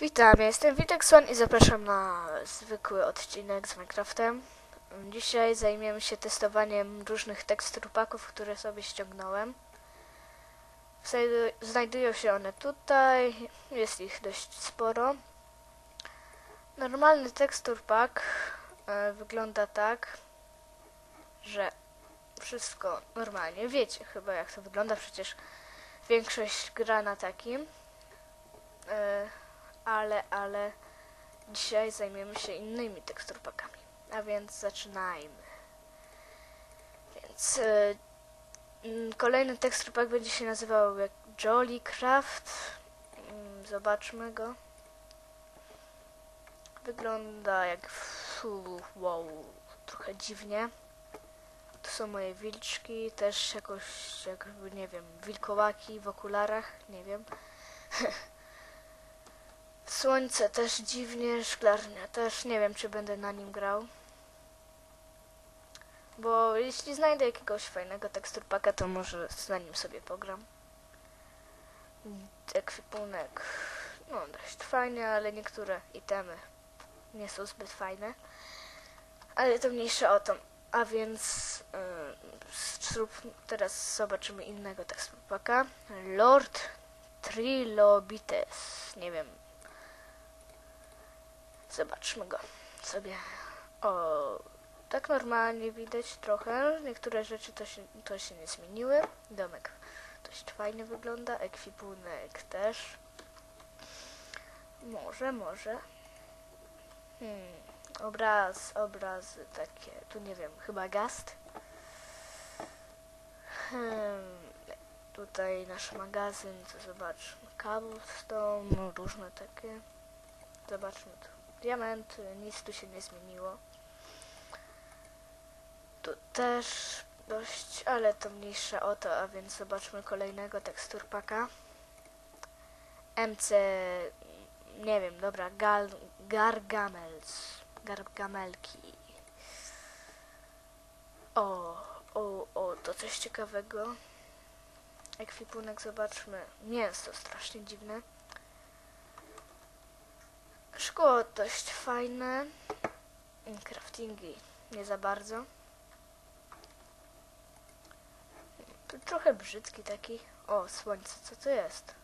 Witam, ja jestem Witekson i zapraszam na zwykły odcinek z Minecraftem. Dzisiaj zajmiemy się testowaniem różnych tekstur paków, które sobie ściągnąłem. Znajdu- Znajdują się one tutaj, jest ich dość sporo. Normalny tekstur pak e, wygląda tak, że wszystko normalnie, wiecie chyba jak to wygląda, przecież większość gra na takim. E, ale, ale dzisiaj zajmiemy się innymi teksturpakami. A więc zaczynajmy. Więc e, mm, kolejny teksturpak będzie się nazywał jak Jolly Craft. Mm, Zobaczmy go. Wygląda jak fu, wow, trochę dziwnie. Tu są moje wilczki, też jakoś jakby nie wiem, wilkołaki w okularach, nie wiem. Słońce też dziwnie, szklarnia też. Nie wiem, czy będę na nim grał. Bo jeśli znajdę jakiegoś fajnego teksturpaka, to może na nim sobie pogram. Ekwipunek, no dość fajny, ale niektóre itemy nie są zbyt fajne. Ale to mniejsze o to. A więc yy, teraz zobaczymy innego teksturpaka. Lord Trilobites. Nie wiem, Zobaczmy go sobie. O, tak normalnie widać trochę. Niektóre rzeczy to się, to się nie zmieniły. Domek dość fajnie wygląda. Ekwipunek też. Może, może. Hmm. Obraz, obrazy takie. Tu nie wiem, chyba gast. Hmm. Tutaj nasz magazyn, to zobaczmy. Cobblestone, różne takie. Zobaczmy tu diament, nic tu się nie zmieniło. Tu też dość, ale to mniejsze o to, a więc zobaczmy kolejnego teksturpaka. MC, nie wiem, dobra, gal, Gargamels, Gargamelki. O, o, o, to coś ciekawego. Ekwipunek, zobaczmy. Mięso strasznie dziwne. Szkło dość fajne. Craftingi nie za bardzo. Trochę brzydki taki. O, słońce, co to jest?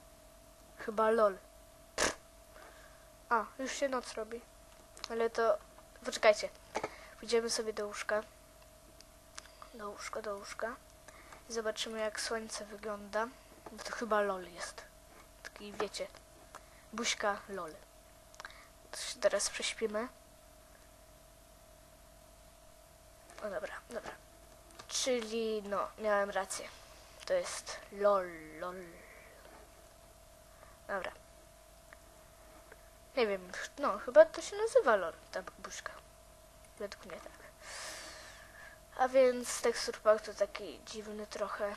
Chyba lol. A, już się noc robi. Ale to... Poczekajcie. Pójdziemy sobie do łóżka. Do łóżka, do łóżka. I zobaczymy jak słońce wygląda. Bo to chyba lol jest. Taki, wiecie, buźka lol. Się teraz prześpimy. O dobra, dobra. Czyli no, miałem rację. To jest lol, lol. Dobra. Nie wiem, no chyba to się nazywa lol, ta buźka. Według mnie tak. A więc tekstur pack to taki dziwny trochę.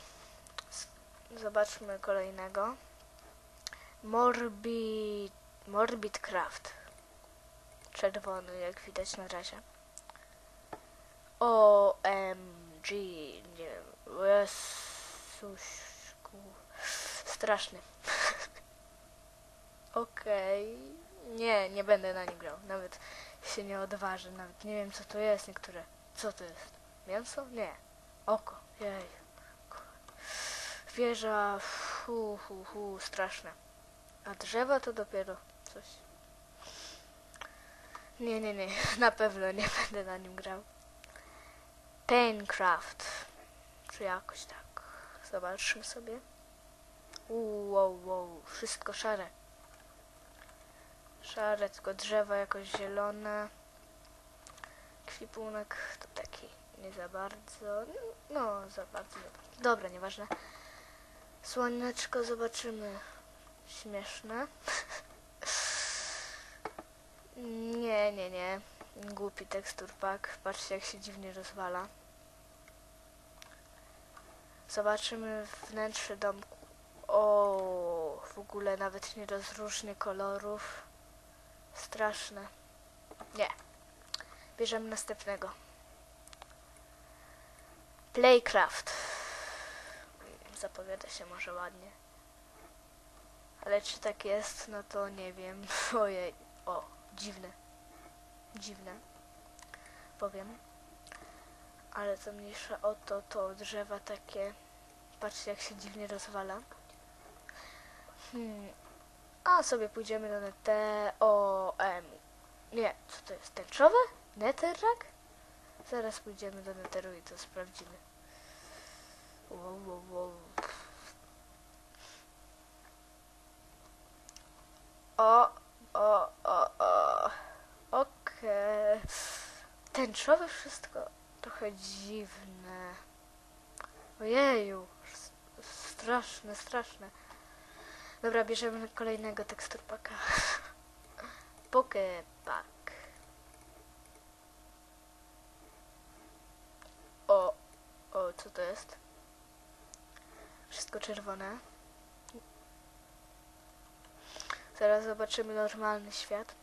Zobaczmy kolejnego. Morbid... Morbid Craft czerwony, jak widać na razie. OMG, nie wiem, Jezuśku, straszny. Okej, nie, nie będę na nim grał, nawet się nie odważę, nawet nie wiem co to jest, niektóre, co to jest, mięso? Nie, oko, jej, wieża, fu, straszne, a drzewa to dopiero coś. Nie, nie, nie, na pewno nie będę na nim grał. Paincraft. Czy jakoś tak. Zobaczmy sobie. Uuu, wow, wow, wszystko szare. Szare, tylko drzewa jakoś zielone. Kwipunek to taki nie za bardzo. No, za bardzo. Dobra, nieważne. Słoneczko zobaczymy. Śmieszne. Nie, nie, nie. Głupi tekstur pack. Patrzcie jak się dziwnie rozwala. Zobaczymy wnętrze domku. O, w ogóle nawet nie rozróżnię kolorów. Straszne. Nie. Bierzemy następnego. Playcraft. Zapowiada się może ładnie. Ale czy tak jest, no to nie wiem. Ojej, o, dziwne. Dziwne. Powiem. Ale co mniejsza o to, to drzewa takie... Patrzcie, jak się dziwnie rozwala. Hmm. A sobie pójdziemy do NTOM. Nie, co to jest? Tęczowe? Netherrack? Zaraz pójdziemy do Netheru i to sprawdzimy. Wow, wow, wow. O, o, o, o. Okej. Tęczowe wszystko. Trochę dziwne. Ojeju. Straszne, straszne. Dobra, bierzemy kolejnego teksturpaka. Pokepak. O, o, co to jest? Wszystko czerwone. Zaraz zobaczymy normalny świat.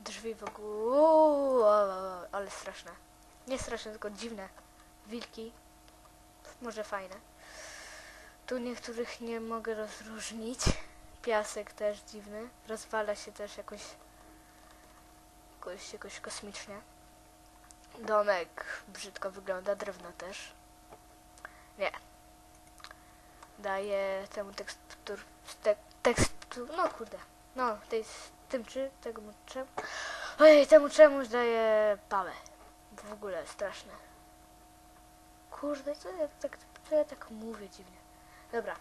Drzwi w ogóle. Ale straszne. Nie straszne, tylko dziwne. Wilki. Może fajne. Tu niektórych nie mogę rozróżnić. Piasek też dziwny. Rozwala się też jakoś jakoś, jakoś kosmicznie. Domek brzydko wygląda, drewno też. Nie. Daję temu tekstur... Te, tekstur... No kurde. No, tej, tym czy temu czemu... Ojej, temu czemuś daję pałę. W ogóle straszne. Kurde, co ja tak, co ja tak mówię dziwnie. Dobra.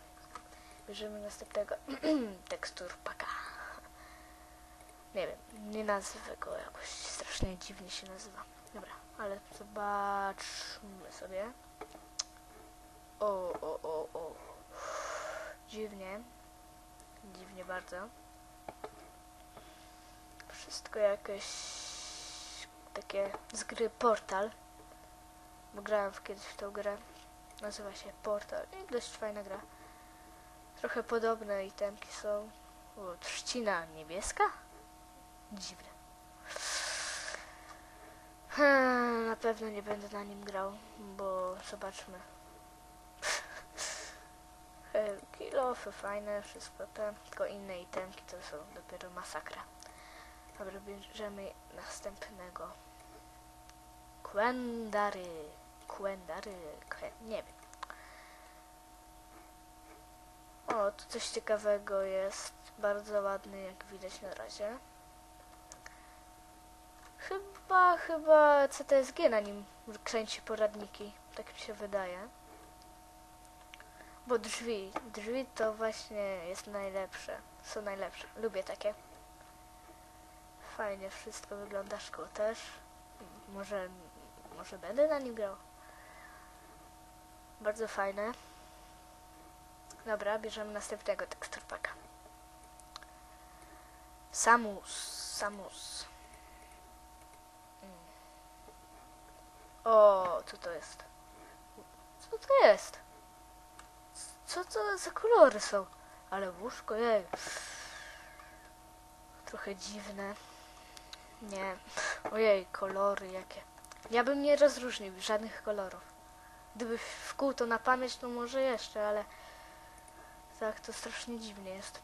Bierzemy następnego tekstur paka. Nie wiem, nie nazwę go jakoś strasznie dziwnie się nazywa. Dobra, ale zobaczmy sobie. O, o, o, o. Dziwnie. Dziwnie bardzo. Wszystko jakieś takie z gry Portal. Bo grałem kiedyś w tą grę. Nazywa się Portal i dość fajna gra. Trochę podobne itemki są. O, trzcina niebieska? Dziwne. Hmm, na pewno nie będę na nim grał, bo zobaczmy. Kilofy fajne, wszystko te, tylko inne itemki to są dopiero masakra. Dobra, następnego. Quendary. Quendary. Nie wiem. O, tu coś ciekawego jest. Bardzo ładny, jak widać na razie. Chyba, chyba CTSG na nim kręci poradniki. Tak mi się wydaje. Bo drzwi, drzwi to właśnie jest najlepsze. Są najlepsze. Lubię takie. Fajnie wszystko wygląda, szkło też. Może, może będę na nim grał. Bardzo fajne. Dobra, bierzemy następnego teksturpaka. Samus, Samus. Mm. O, co to jest? Co to jest? Co to za kolory są? Ale łóżko, jej. Trochę dziwne. Nie. Ojej, kolory jakie. Ja bym nie rozróżnił żadnych kolorów. Gdyby w kół to na pamięć, to może jeszcze, ale tak to strasznie dziwnie jest.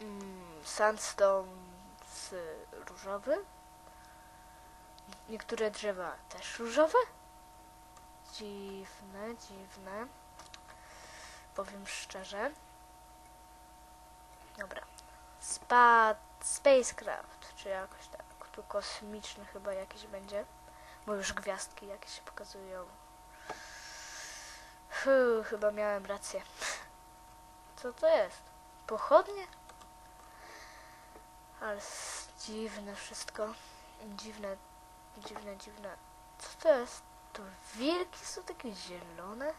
Mm, sandstone z różowy. Niektóre drzewa też różowe. Dziwne, dziwne. Powiem szczerze. Dobra. Spa spacecraft, czy jakoś tak. Tu kosmiczny chyba jakiś będzie. Bo już gwiazdki jakieś się pokazują. Fuh, chyba miałem rację. Co to jest? Pochodnie? Ale dziwne wszystko. Dziwne, dziwne, dziwne. Co to jest? To wilki są takie zielone?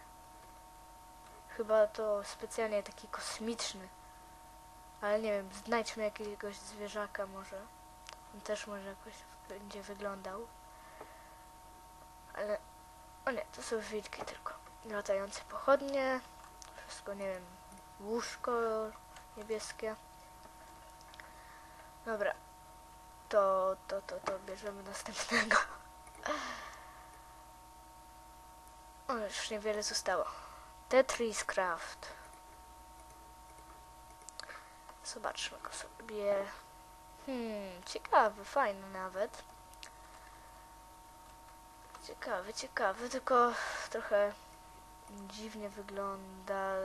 Chyba to specjalnie taki kosmiczny. Ale nie wiem, znajdźmy jakiegoś zwierzaka może. On też może jakoś będzie wyglądał. Ale... O nie, to są wilki tylko. Latające pochodnie. Wszystko, nie wiem, łóżko niebieskie. Dobra. To, to, to, to bierzemy następnego. O, już niewiele zostało. Tetris Craft. Zobaczmy go sobie. Hmm, ciekawy, fajny nawet. Ciekawy, ciekawy, tylko trochę dziwnie wygląda.